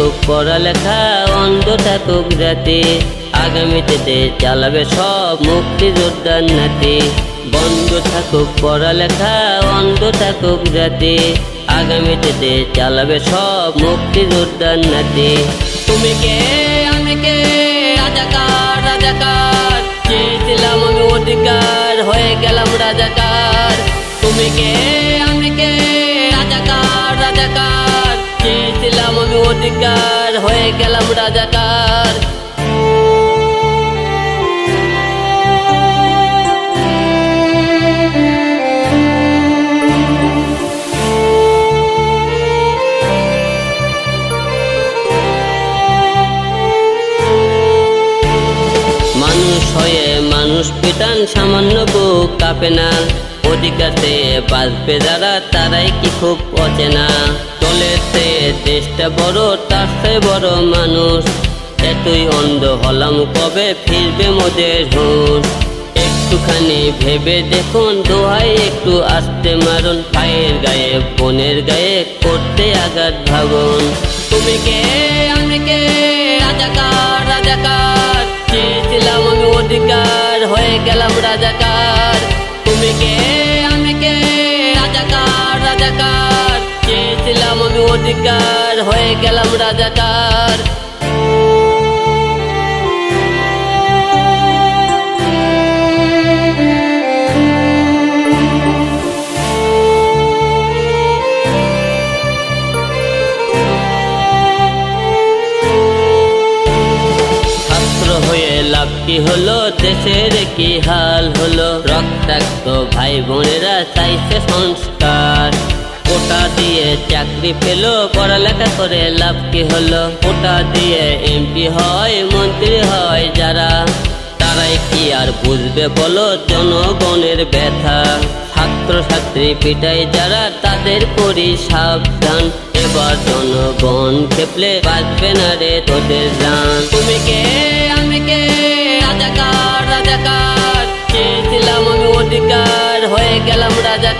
থাকুক পড়ালেখা অন্ধ থাকুক জাতি আগামীতে চালাবে সব মুক্তিযোদ্ধার নাতি। বন্ধ থাকুক পড়ালেখা, অন্ধ থাকুক জাতি আগামীতে চালাবে সব মুক্তিযোদ্ধার নাতি। তুমি কে? আমি কে? রাজাকার রাজাকার। চেয়েছিলাম আমি অধিকার, হয়ে গেলাম রাজাকার। তুমি কে? অধিকার হয়ে গেলাম রাজাকার। মানুষ হয়ে মানুষ পিটান সামান্য বুক কাঁপে না। অধিকারতে বাঁচবে যারা, তারাই কি খুব অচেনা। চলেতে দেশটা বড় তার বড় মানুষ। এতই অন্ধ হলাম কবে ফিরবে মোদের হুঁশ। একটুখানি ভেবে দেখুন দোহাই একটু আসতে মারুন। পায়ের গায়ে, বোনের গায়ে করতে আঘাত ভাবুন। তুমি কে? আমি কে? রাজাকার রাজাকার। চেয়েছিলাম আমি অধিকার, হয়ে গেলাম রাজাকার। তুমি কে? আমি কে? রাজাকার রাজাকার। অধিকার, হয়ে গেলাম রাজাকার। লাভ কি হলো? দেশের কি হাল হলো? রক্তাক্ত ভাই বোনেরা চাইছে সংস্কার। চাকরি পেল, পড়ালেখা করে লাভ কি হলো? কোটা দিয়ে এমপি হয়, মন্ত্রী হয় যারা। তারাই কি আর বুঝবে বলো? জনগণের ব্যথা। ছাত্র ছাত্রী পিটাই যারা, তাদের করি সাবধান। এবার জনগণ খেপলে বাঁচবে না রে তোদের জান তুমি কে? আমি কে? রাজাকার রাজাকার। চেয়েছিলাম আমি অধিকার, হয়ে গেলাম রাজাকার।